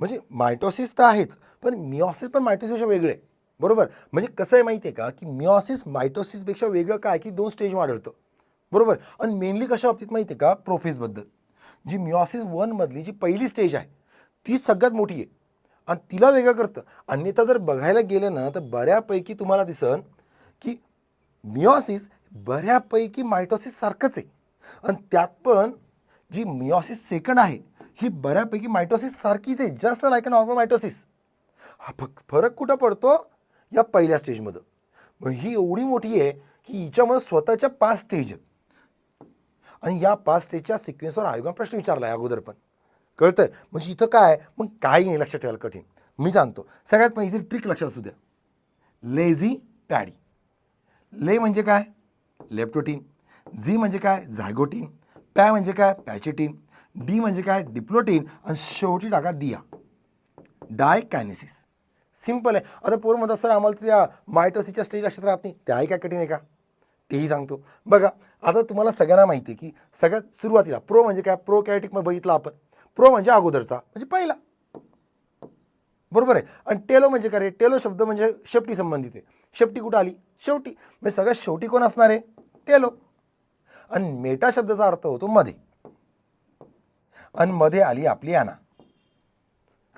म्हणजे मायटोसिस तर आहेच पण मिओसिस पण मायटोसिसपेक्षा वेगळे. आहे. बरोबर? म्हणजे कसं आहे माहिती आहे का की मिओसिस मायटोसिसपेक्षा वेगळं काय की दोन स्टेज आढळतं बरोबर? आणि मेनली कशा बाबतीत माहिती आहे का प्रोफेसबद्दल. जी मिओसिस वनमधली जी पहिली स्टेज आहे ती सगळ्यात मोठी आहे. आणि तिला वेगळं करतं. अन्यथा जर बघायला गेलं ना तर बऱ्यापैकी तुम्हाला दिसन की मिओसिस बऱ्यापैकी मायटोसिस सारखंच आहे. आणि त्यात पण जी मिओसिस सेकंड आहे ही बऱ्यापैकी मायटोसिस सारखीच आहे just like a normal mitosis. हा फक फरक कुठं पडतो? या पहिल्या स्टेजमध्ये मग ही एवढी मोठी आहे की हिच्यामध्ये स्वतःच्या पाच स्टेज आहेत. आणि या पाच स्टेजच्या सिक्वेन्सवर आयोगाने प्रश्न विचारला आहे अगोदर पण. कळतंय? म्हणजे इथं काय? मग काही नाही लक्षात ठेवायला कठीण. मी सांगतो. सगळ्यात पहिली ट्रिक लक्षात असू द्या. लेझी पॅडी ले म्हणजे काय? लेप्टोटीन झी म्हणजे काय? झायगोटीन पॅ म्हणजे काय? पॅचेटीन डी म्हणजे काय? डिप्लोटीन आणि शेवटी टाका दिया. डाय कायनेसिस सिंपल आहे. आता पोर म्हणतात सर आम्हाला त्या मायटोसीच्या स्टेज लक्षात राहत नाही. त्याही काय कठीण आहे का? तेही सांगतो. बघा आता तुम्हाला सगळ्यांना माहिती आहे की सगळ्यात सुरुवातीला प्रो म्हणजे काय? प्रो कॅटिकमध्ये बघितलं आपण. प्रो म्हणजे अगोदरचा म्हणजे पहिला. बरोबर आहे? आणि टेलो म्हणजे काय रे? टेलो शब्द म्हणजे शेपटी संबंधित आहे. शेपटी कुठं आली? शेवटी. म्हणजे सगळ्यात शेवटी कोण असणार आहे? टेलो आणि मेटा शब्दाचा अर्थ होतो मध्ये. आणि मध्ये आली आपली आना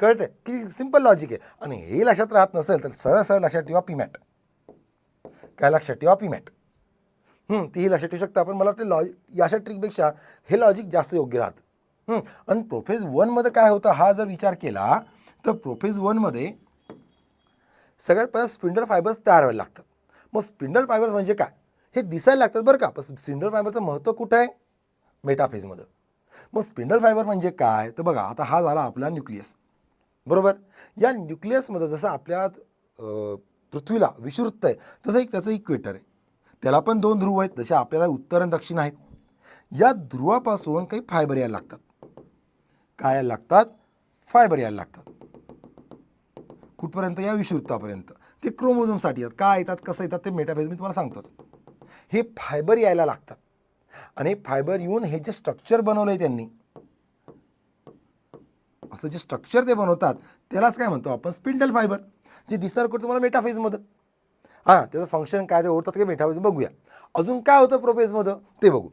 कळते किती सिंपल लॉजिक आहे. आणि हे लक्षात राहत नसेल तर सरळ सरळ लक्षात ठेवा पीमॅट काय लक्षात ठेवा पीमॅट तीही लक्षात ठेवू शकता पण मला वाटतं लॉजिक याशा ट्रिकपेक्षा हे लॉजिक जास्त योग्य राहतं. आणि प्रोफेज वनमध्ये काय होतं? हा जर विचार केला तर प्रोफेज वनमध्ये सगळ्यात पहिला स्पिंडल फायबर्स तयार व्हायला लागतात. मग स्पिंडल फायबर्स म्हणजे काय? हे दिसायला लागतात बरं का. पण स्पिंडल फायबरचं महत्त्व कुठं आहे? मेटाफेजमध्ये मग स्पिंडल फायबर म्हणजे काय? तर बघा आता हा झाला आपला न्यूक्लियस. बरोबर? या न्यूक्लियसमध्ये जसं आपल्या पृथ्वीला विषुवृत्त आहे तसं एक त्याचं इक्वेटर आहे. त्याला पण दोन ध्रुव आहेत जसे आपल्याला उत्तर आणि दक्षिण आहेत. या ध्रुवापासून काही फायबर यायला लागतात. काय यायला लागतात? फायबर यायला लागतात. कुठपर्यंत? या विषुवृत्तापर्यंत ते क्रोमोझोमसाठी येतात काय येतात कसं येतात ते मेटाफेज मी तुम्हाला सांगतोच. हे फायबर यायला लागतात. आणि फायबर येऊन हे जे स्ट्रक्चर बनवलं आहे त्यांनी असं जे स्ट्रक्चर ते बनवतात त्यालाच काय म्हणतो आपण? स्पिंडल फायबर जे दिसणार कुठं तुम्हाला मेटाफेजमध्ये हां त्याचं फंक्शन काय ते ओढतात की? मेटाफेज बघूया. अजून काय होतं प्रोफेजमध्ये ते बघू.